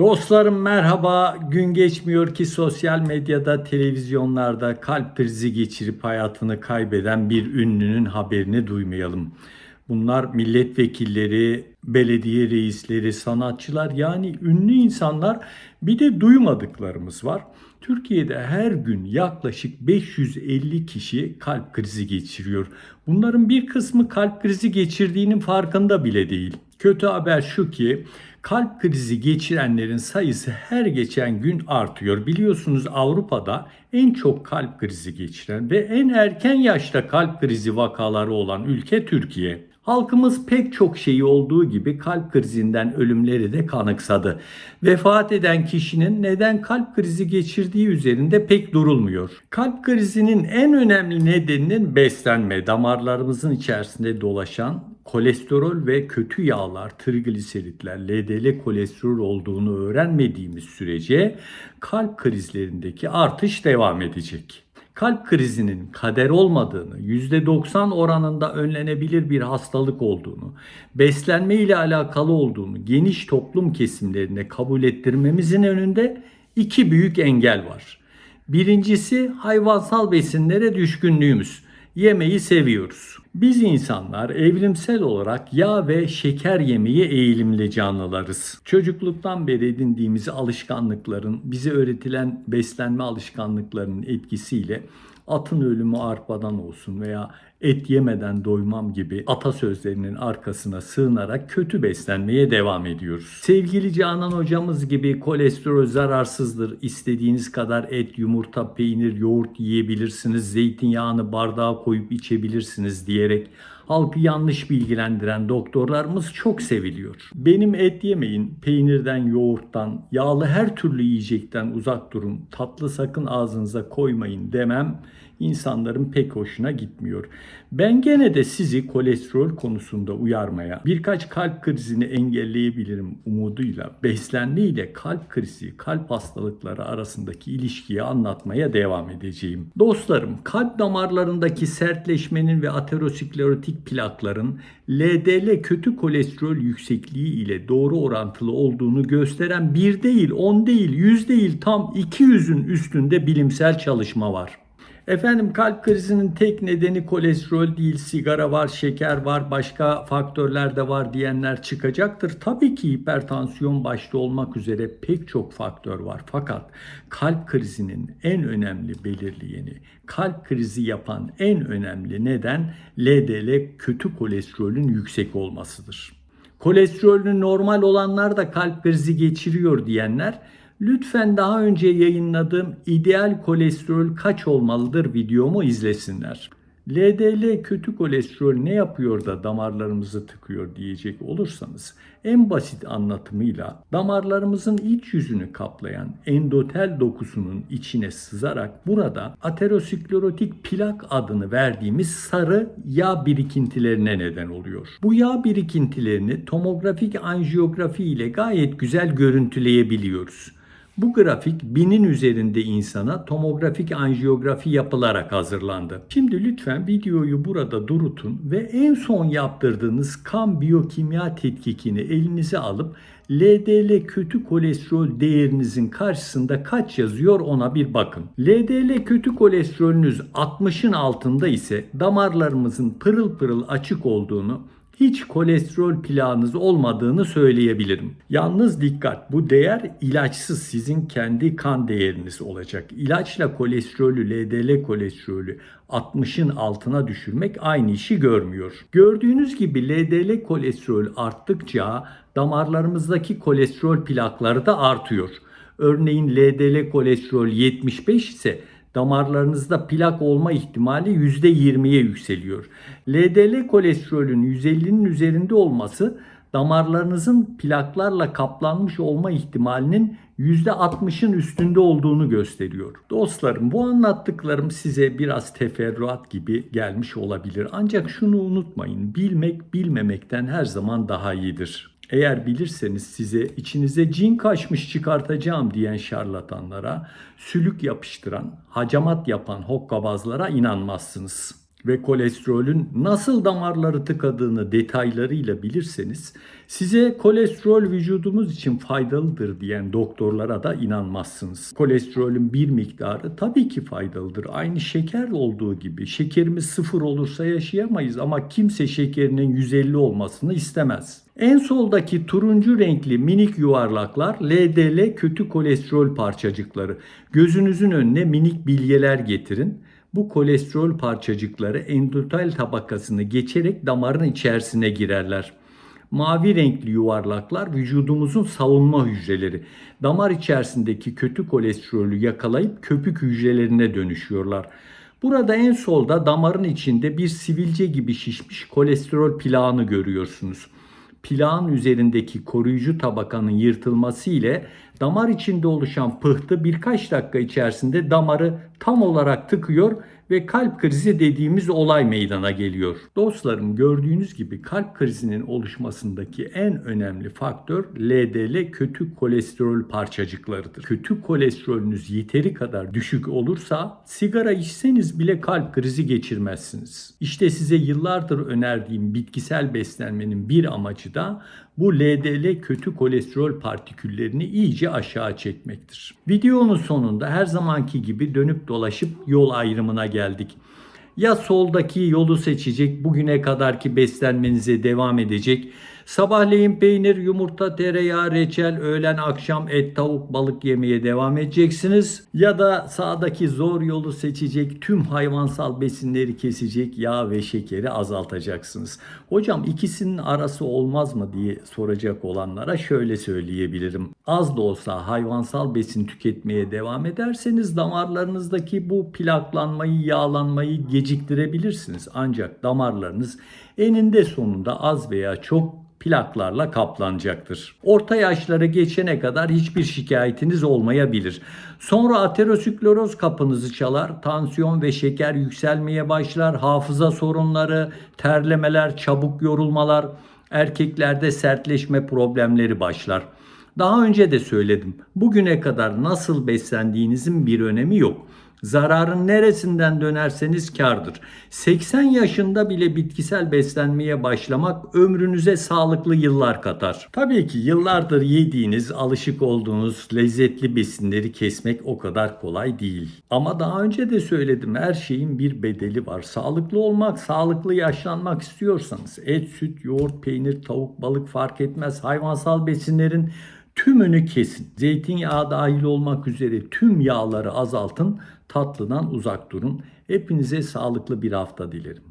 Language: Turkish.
Dostlarım merhaba. Gün geçmiyor ki sosyal medyada, televizyonlarda kalp krizi geçirip hayatını kaybeden bir ünlünün haberini duymayalım. Bunlar milletvekilleri, belediye reisleri, sanatçılar yani ünlü insanlar bir de duymadıklarımız var. Türkiye'de her gün yaklaşık 550 kişi kalp krizi geçiriyor. Bunların bir kısmı kalp krizi geçirdiğinin farkında bile değil. Kötü haber şu ki kalp krizi geçirenlerin sayısı her geçen gün artıyor. Biliyorsunuz Avrupa'da en çok kalp krizi geçiren ve en erken yaşta kalp krizi vakaları olan ülke Türkiye. Halkımız pek çok şeyi olduğu gibi kalp krizinden ölümleri de kanıksadı. Vefat eden kişinin neden kalp krizi geçirdiği üzerinde pek durulmuyor. Kalp krizinin en önemli nedeninin beslenme, damarlarımızın içerisinde dolaşan kolesterol ve kötü yağlar, trigliseritler, LDL kolesterol olduğunu öğrenmediğimiz sürece kalp krizlerindeki artış devam edecek kalp krizinin kader olmadığını, %90 oranında önlenebilir bir hastalık olduğunu, beslenme ile alakalı olduğunu geniş toplum kesimlerine kabul ettirmemizin önünde iki büyük engel var. Birincisi hayvansal besinlere düşkünlüğümüz. Yemeği seviyoruz. Biz insanlar evrimsel olarak yağ ve şeker yemeye eğilimli canlılarız. Çocukluktan beri edindiğimiz alışkanlıkların, bize öğretilen beslenme alışkanlıklarının etkisiyle atın ölümü arpadan olsun veya et yemeden doymam gibi atasözlerinin arkasına sığınarak kötü beslenmeye devam ediyoruz. Sevgili Canan hocamız gibi kolesterol zararsızdır. İstediğiniz kadar et, yumurta, peynir, yoğurt yiyebilirsiniz. Zeytinyağını bardağa koyup içebilirsiniz diyerek halkı yanlış bilgilendiren doktorlarımız çok seviliyor. Benim et yemeyin, peynirden, yoğurttan, yağlı her türlü yiyecekten uzak durun, tatlı sakın ağzınıza koymayın demem insanların pek hoşuna gitmiyor. Ben gene de sizi kolesterol konusunda uyarmaya, birkaç kalp krizini engelleyebilirim umuduyla beslenme ile kalp krizi, kalp hastalıkları arasındaki ilişkiyi anlatmaya devam edeceğim. Dostlarım, kalp damarlarındaki sertleşmenin ve aterosklerotik plakların LDL kötü kolesterol yüksekliği ile doğru orantılı olduğunu gösteren bir değil, 10 değil, 100 değil tam 200'ün üstünde bilimsel çalışma var. Efendim kalp krizinin tek nedeni kolesterol değil, sigara var, şeker var, başka faktörler de var diyenler çıkacaktır. Tabii ki hipertansiyon başta olmak üzere pek çok faktör var. Fakat kalp krizinin en önemli belirleyeni, kalp krizi yapan en önemli neden LDL kötü kolesterolün yüksek olmasıdır. Kolesterolün normal olanlar da kalp krizi geçiriyor diyenler Lütfen daha önce yayınladığım ideal kolesterol kaç olmalıdır videomu izlesinler. LDL kötü kolesterol ne yapıyor da damarlarımızı tıkıyor diyecek olursanız en basit anlatımıyla damarlarımızın iç yüzünü kaplayan endotel dokusunun içine sızarak burada aterosklerotik plak adını verdiğimiz sarı yağ birikintilerine neden oluyor. Bu yağ birikintilerini tomografik anjiyografi ile gayet güzel görüntüleyebiliyoruz. Bu grafik binin üzerinde insana tomografik anjiyografi yapılarak hazırlandı. Şimdi lütfen videoyu burada durutun ve en son yaptırdığınız kan biyokimya tetkikini elinize alıp LDL kötü kolesterol değerinizin karşısında kaç yazıyor ona bir bakın. LDL kötü kolesterolünüz 60'ın altında ise damarlarımızın pırıl pırıl açık olduğunu hiç kolesterol plağınız olmadığını söyleyebilirim. Yalnız dikkat bu değer ilaçsız sizin kendi kan değeriniz olacak. İlaçla kolesterolü, LDL kolesterolü 60'ın altına düşürmek aynı işi görmüyor. Gördüğünüz gibi LDL kolesterol arttıkça damarlarımızdaki kolesterol plakları da artıyor. Örneğin LDL kolesterol 75 ise damarlarınızda plak olma ihtimali %20'ye yükseliyor. LDL kolesterolün 150'nin üzerinde olması damarlarınızın plaklarla kaplanmış olma ihtimalinin %60'ın üstünde olduğunu gösteriyor. Dostlarım bu anlattıklarım size biraz teferruat gibi gelmiş olabilir. Ancak şunu unutmayın. Bilmek bilmemekten her zaman daha iyidir. Eğer bilirseniz size içinize cin kaçmış çıkartacağım diyen şarlatanlara, sülük yapıştıran, hacamat yapan hokkabazlara inanmazsınız. Ve kolesterolün nasıl damarları tıkadığını detaylarıyla bilirseniz size kolesterol vücudumuz için faydalıdır diyen doktorlara da inanmazsınız. Kolesterolün bir miktarı tabii ki faydalıdır. Aynı şeker olduğu gibi şekerimiz sıfır olursa yaşayamayız ama kimse şekerinin 150 olmasını istemez. En soldaki turuncu renkli minik yuvarlaklar LDL kötü kolesterol parçacıkları. Gözünüzün önüne minik bilyeler getirin. Bu kolesterol parçacıkları endotel tabakasını geçerek damarın içerisine girerler. Mavi renkli yuvarlaklar vücudumuzun savunma hücreleri. Damar içerisindeki kötü kolesterolü yakalayıp köpük hücrelerine dönüşüyorlar. Burada en solda damarın içinde bir sivilce gibi şişmiş kolesterol plağını görüyorsunuz. Plağın üzerindeki koruyucu tabakanın yırtılması ile damar içinde oluşan pıhtı birkaç dakika içerisinde damarı tam olarak tıkıyor ve kalp krizi dediğimiz olay meydana geliyor. Dostlarım gördüğünüz gibi kalp krizinin oluşmasındaki en önemli faktör LDL kötü kolesterol parçacıklarıdır. Kötü kolesterolünüz yeteri kadar düşük olursa sigara içseniz bile kalp krizi geçirmezsiniz. İşte size yıllardır önerdiğim bitkisel beslenmenin bir amacı da bu LDL kötü kolesterol partiküllerini iyice aşağı çekmektir. Videonun sonunda her zamanki gibi dönüp dolaşıp yol ayrımına geldik. Ya soldaki yolu seçecek, bugüne kadarki beslenmenize devam edecek. Sabahleyin peynir, yumurta, tereyağı, reçel, öğlen akşam et, tavuk, balık yemeye devam edeceksiniz. Ya da sağdaki zor yolu seçecek, tüm hayvansal besinleri kesecek, yağ ve şekeri azaltacaksınız. Hocam ikisinin arası olmaz mı diye soracak olanlara şöyle söyleyebilirim. Az da olsa hayvansal besin tüketmeye devam ederseniz damarlarınızdaki bu plaklanmayı, yağlanmayı geciktirebilirsiniz. Ancak damarlarınız eninde sonunda az veya çok plaklarla kaplanacaktır. Orta yaşları geçene kadar hiçbir şikayetiniz olmayabilir. Sonra ateroskleroz kapınızı çalar, tansiyon ve şeker yükselmeye başlar, hafıza sorunları, terlemeler, çabuk yorulmalar, erkeklerde sertleşme problemleri başlar. Daha önce de söyledim. Bugüne kadar nasıl beslendiğinizin bir önemi yok. Zararın neresinden dönerseniz kardır. 80 yaşında bile bitkisel beslenmeye başlamak ömrünüze sağlıklı yıllar katar. Tabii ki yıllardır yediğiniz, alışık olduğunuz lezzetli besinleri kesmek o kadar kolay değil. Ama daha önce de söyledim her şeyin bir bedeli var. Sağlıklı olmak, sağlıklı yaşlanmak istiyorsanız et, süt, yoğurt, peynir, tavuk, balık fark etmez. Hayvansal besinlerin tümünü kesin. Zeytinyağı dahil olmak üzere tüm yağları azaltın, tatlıdan uzak durun. Hepinize sağlıklı bir hafta dilerim.